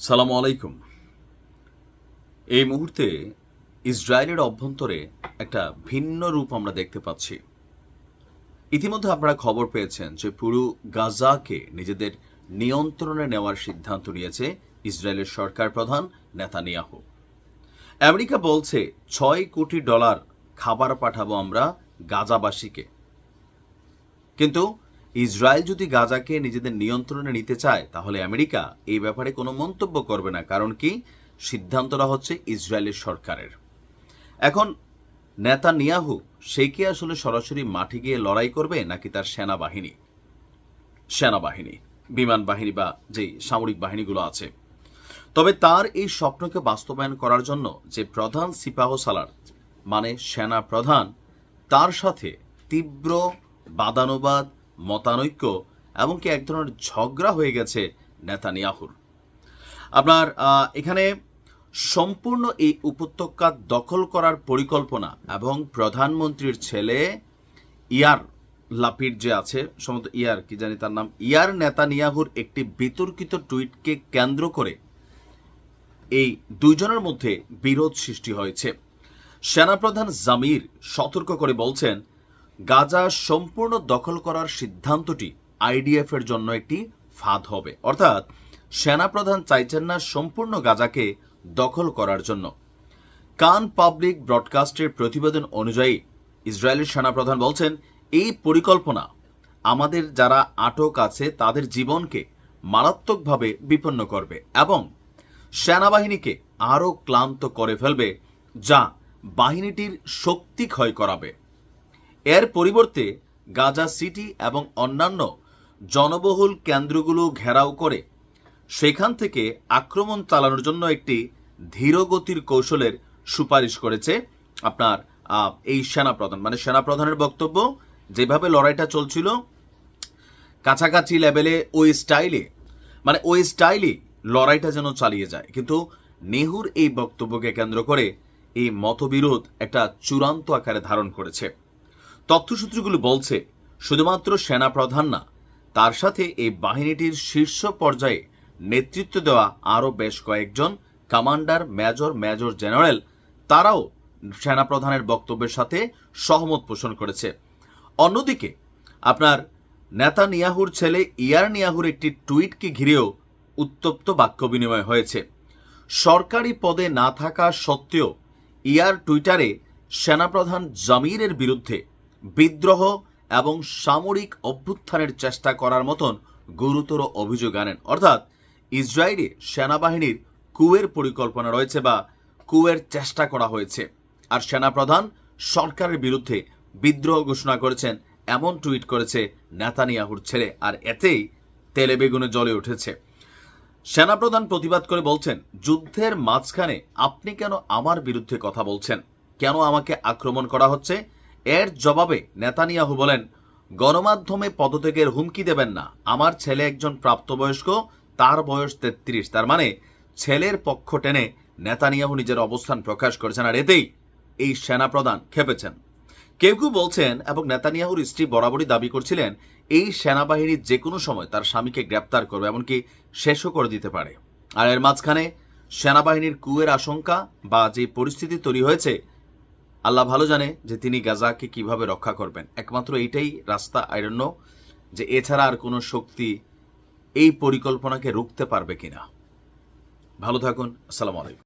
সালাম আলাইকুম। এই মুহূর্তে ইসরায়েলের অভ্যন্তরে একটা ভিন্ন রূপ আমরা দেখতে পাচ্ছি। ইতিমধ্যে আপনারা খবর পেয়েছেন যে পুরো গাজাকে নিজেদের নিয়ন্ত্রণে নেওয়ার সিদ্ধান্ত নিয়েছে ইসরায়েলের সরকার প্রধান নেতানিয়াহু। আমেরিকা বলছে, ছয় কোটি ডলার খাবার পাঠাবো আমরা গাজাবাসীকে। কিন্তু ইসরায়েল যদি গাজাকে নিজেদের নিয়ন্ত্রণে নিতে চায়, তাহলে আমেরিকা এই ব্যাপারে কোনো মন্তব্য করবে না, কারণ কি? সিদ্ধান্তটা হচ্ছে ইসরায়েলের সরকারের। এখন নেতা নিয়াহু সে কি আসলে সরাসরি মাঠে গিয়ে লড়াই করবে, নাকি তার সেনাবাহিনী? সেনাবাহিনী, বিমান বাহিনী বা যে সামরিক বাহিনীগুলো আছে। তবে তার এই স্বপ্নকে বাস্তবায়ন করার জন্য যে প্রধান সিপাহ সালার মানে সেনা প্রধান তার সাথে তীব্র বাদানুবাদ মতানৈক্য এমনকি এক ধরনের ঝগড়া হয়ে গেছে নেতানিয়াহুর। আপনার এখানে সম্পূর্ণ এই উপত্যকা দখল করার পরিকল্পনা এবং প্রধানমন্ত্রীর ছেলে ইয়ার লাপিড যে আছে, সম্ভবত ইয়ার, কি জানি তার নাম, ইয়ার নেতানিয়াহুর একটি বিতর্কিত টুইটকে কেন্দ্র করে এই দুইজনের মধ্যে বিরোধ সৃষ্টি হয়েছে। সেনাপ্রধান জামির সতর্ক করে বলছেন গাজা সম্পূর্ণ দখল করার সিদ্ধান্তটি আইডিএফ এর জন্য একটি ফাঁদ হবে। অর্থাৎ, সেনাপ্রধান চাইছেন না সম্পূর্ণ গাজাকে দখল করার জন্য। কান পাবলিক ব্রডকাস্টের প্রতিবেদন অনুযায়ী ইসরায়েলের সেনাপ্রধান বলছেন, এই পরিকল্পনা আমাদের যারা আটক আছে তাদের জীবনকে মারাত্মকভাবে বিপন্ন করবে এবং সেনাবাহিনীকে আরও ক্লান্ত করে ফেলবে, যা বাহিনীটির শক্তি ক্ষয় করাবে। এর পরিবর্তে গাজা সিটি এবং অন্যান্য জনবহুল কেন্দ্রগুলো ঘেরাও করে সেখান থেকে আক্রমণ চালানোর জন্য একটি ধীরগতির কৌশলের সুপারিশ করেছে আপনার এই সেনাপ্রধান। মানে সেনাপ্রধানের বক্তব্য, যেভাবে লড়াইটা চলছিল, কাছাকাছি লেভেলে ওই স্টাইলে মানে ওই স্টাইলে লড়াইটা যেন চালিয়ে যায়। কিন্তু নেহুর এই বক্তব্যকে কেন্দ্র করে এই মতবিরোধ একটা চূড়ান্ত আকারে ধারণ করেছে। তথ্যসূত্রগুলো বলছে, শুধুমাত্র সেনাপ্রধান না, তার সাথে এই বাহিনীটির শীর্ষ পর্যায়ে নেতৃত্ব দেওয়া আরও বেশ কয়েকজন কমান্ডার, মেজর মেজর জেনারেল, তারাও সেনাপ্রধানের বক্তব্যের সাথে সহমত পোষণ করেছে। অন্যদিকে, আপনার নেতা নিয়াহুর ছেলে ইয়ার নিয়াহুর একটি টুইটকে ঘিরেও উত্তপ্ত বাক্য বিনিময় হয়েছে। সরকারি পদে না থাকা সত্ত্বেও ইয়ার টুইটারে সেনাপ্রধান জামিরের বিরুদ্ধে বিদ্রোহ এবং সামরিক অভ্যুত্থানের চেষ্টা করার মতন গুরুতর অভিযোগ আনেন। অর্থাৎ ইসরায়েলে সেনাবাহিনীর কুয়ের পরিকল্পনা রয়েছে বা কুয়ের চেষ্টা করা হয়েছে। আর সেনাপ্রধান সরকারের বিরুদ্ধে বিদ্রোহ ঘোষণা করেছেন, এমন টুইট করেছে নেতানিয়াহুর ছেলে, আর এতেই তেলে বেগুনে জ্বলে উঠেছে। সেনাপ্রধান প্রতিবাদ করে বলছেন, যুদ্ধের মাঝখানে আপনি কেন আমার বিরুদ্ধে কথা বলছেন? কেন আমাকে আক্রমণ করা হচ্ছে? এর জবাবে নেতানিয়াহু বলেন, গণমাধ্যমে পদত্যাগের হুমকি দেবেন না। আমার ছেলে একজন প্রাপ্তবয়স্ক, তার বয়স তেত্রিশ। তার মানে ছেলের পক্ষ টেনে নেতানিয়াহু নিজের অবস্থান প্রকাশ করেছেন আর এতেই এই সেনাপ্রধান খেপেছেন। কেউ কেউ বলছেন এবং নেতানিয়াহুর স্ত্রী বরাবরই দাবি করছিলেন, এই সেনাবাহিনী যে কোনো সময় তার স্বামীকে গ্রেপ্তার করবে, এমনকি শেষও করে দিতে পারে। আর এর মাঝখানে সেনাবাহিনীর কুয়ের আশঙ্কা বা যে পরিস্থিতি তৈরি হয়েছে আল্লাহ ভালো জানে যে তিনি গাজাকে কীভাবে রক্ষা করবেন। একমাত্র এইটাই রাস্তা আইরণ্য যে এছাড়া আর কোনো শক্তি এই পরিকল্পনাকে রুখতে পারবে কিনা। ভালো থাকুন, আসসালামু আলাইকুম।